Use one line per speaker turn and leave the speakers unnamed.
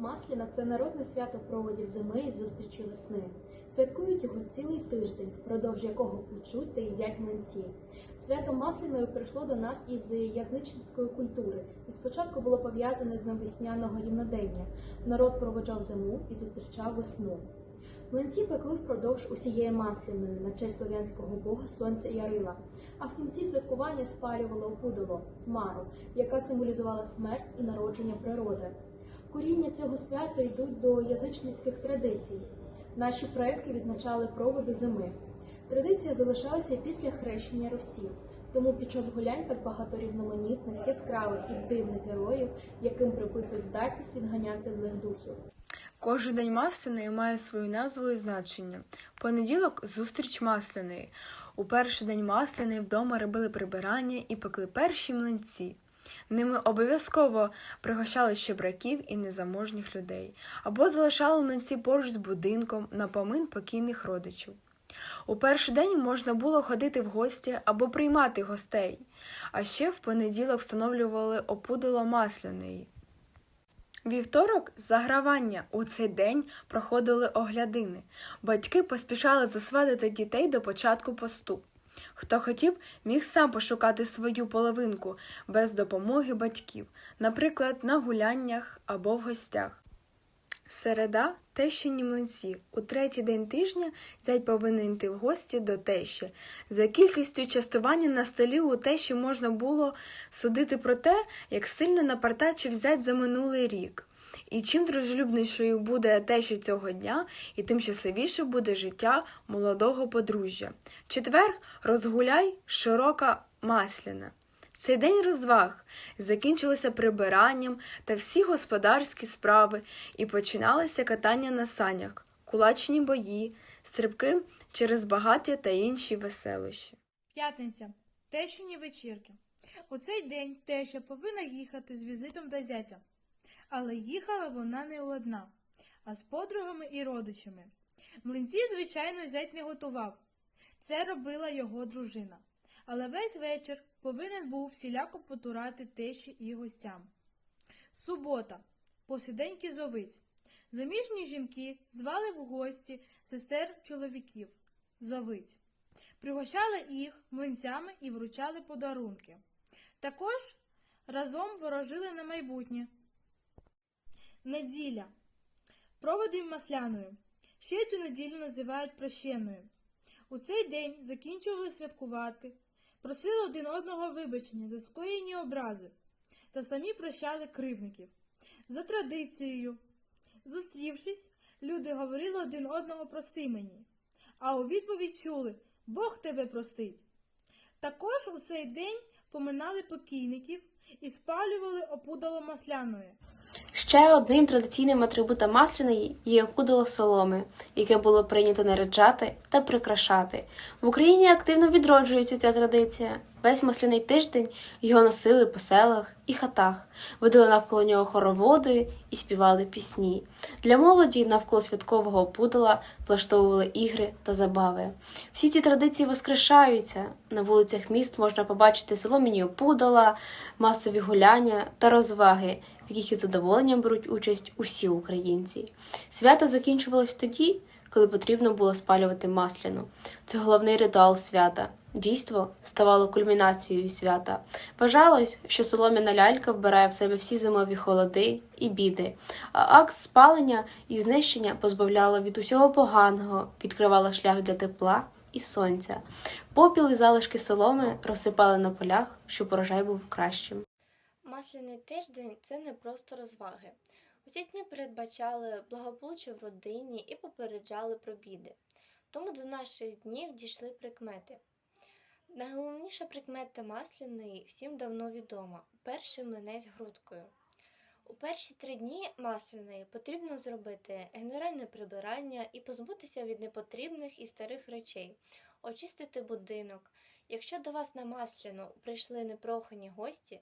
Масляна це народне свято проводів зими і зустрічі весни. Святкують його цілий тиждень, впродовж якого печуть та їдять млинці. Свято Масляної прийшло до нас із язичницької культури і спочатку було пов'язане з ним весняного рівнодення. Народ проводжав зиму і зустрічав весну. Млинці пекли впродовж усієї масляної на честь слов'янського бога сонця Ярила, а в кінці святкування спалювали опудово мару, яка символізувала смерть і народження природи. Коріння цього свята йдуть до язичницьких традицій. Наші предки відзначали проводи зими. Традиція залишалася після хрещення Русі, тому під час гулянь так багато різноманітних, яскравих і дивних героїв, яким приписують здатність відганяти злих духів.
Кожен день масляної має свою назву і значення. Понеділок зустріч масляної. У перший день масляної вдома робили прибирання і пекли перші млинці. Ними обов'язково пригощали щебраків і незаможніх людей, або залишали млинці поруч з будинком на помин покійних родичів. У перший день можна було ходити в гості або приймати гостей, а ще в понеділок встановлювали опудало масляної. Вівторок загравання у цей день проходили оглядини. Батьки поспішали засвадити дітей до початку посту. Хто хотів, міг сам пошукати свою половинку без допомоги батьків, наприклад, на гуляннях або в гостях. Середа тещині млинці. У третій день тижня зять повинен йти в гості до тещі. За кількістю частування на столі у тещі можна було судити про те, як сильно напартачив зять за минулий рік. І чим дружелюбнішою буде теща цього дня, і тим щасливіше буде життя молодого подружжя. Четвер розгуляй широка масляна. Цей день розваг закінчилося прибиранням та всі господарські справи, і починалося катання на санях, кулачні бої, стрибки через багаття та інші веселощі.
П'ятниця. Тещині вечірки. У цей день теща повинна їхати з візитом до зятя. Але їхала вона не одна, а з подругами і родичами. Млинці, звичайно, зять не готував. Це робила його дружина. Але весь вечір повинен був всіляко потурати тещі і гостям. Субота. Посиденьки зовиць. Заміжні жінки звали в гості сестер чоловіків зовиць. Пригощали їх млинцями і вручали подарунки. Також разом ворожили на майбутнє. Неділя. Проводив масляною. Ще цю неділю називають прощеною. У цей день закінчували святкувати, просили один одного вибачення за скоєні образи та самі прощали кривників. За традицією, зустрівшись, люди говорили один одного прости мені, а у відповідь чули Бог тебе простить. Також у цей день поминали покійників і спалювали опудало масляною.
Ще одним традиційним атрибутом масляної є опудало соломи, яке було прийнято наряджати та прикрашати. В Україні активно відроджується ця традиція. Весь масляний тиждень його носили по селах і хатах, водили навколо нього хороводи і співали пісні. Для молоді навколо святкового опудала влаштовували ігри та забави. Всі ці традиції воскрешаються. На вулицях міст можна побачити соломіні опудала, масові гуляння та розваги, в яких із задоволенням беруть участь усі українці. Свято закінчувалось тоді, коли потрібно було спалювати масляну. Це головний ритуал свята. Дійство ставало кульмінацією свята. Вважалось, що солом'яна лялька вбирає в себе всі зимові холоди і біди, а акт спалення і знищення позбавляло від усього поганого, відкривало шлях для тепла і сонця. Попіл і залишки соломи розсипали на полях, щоб урожай був кращим.
Масляний тиждень це не просто розваги. Усі дні передбачали благополуччя в родині і попереджали про біди. Тому до наших днів дійшли прикмети. Найголовніша прикмета масляної всім давно відома перший млинець грудкою. У перші три дні масляної потрібно зробити генеральне прибирання і позбутися від непотрібних і старих речей, очистити будинок. Якщо до вас на масляну прийшли непрохані гості,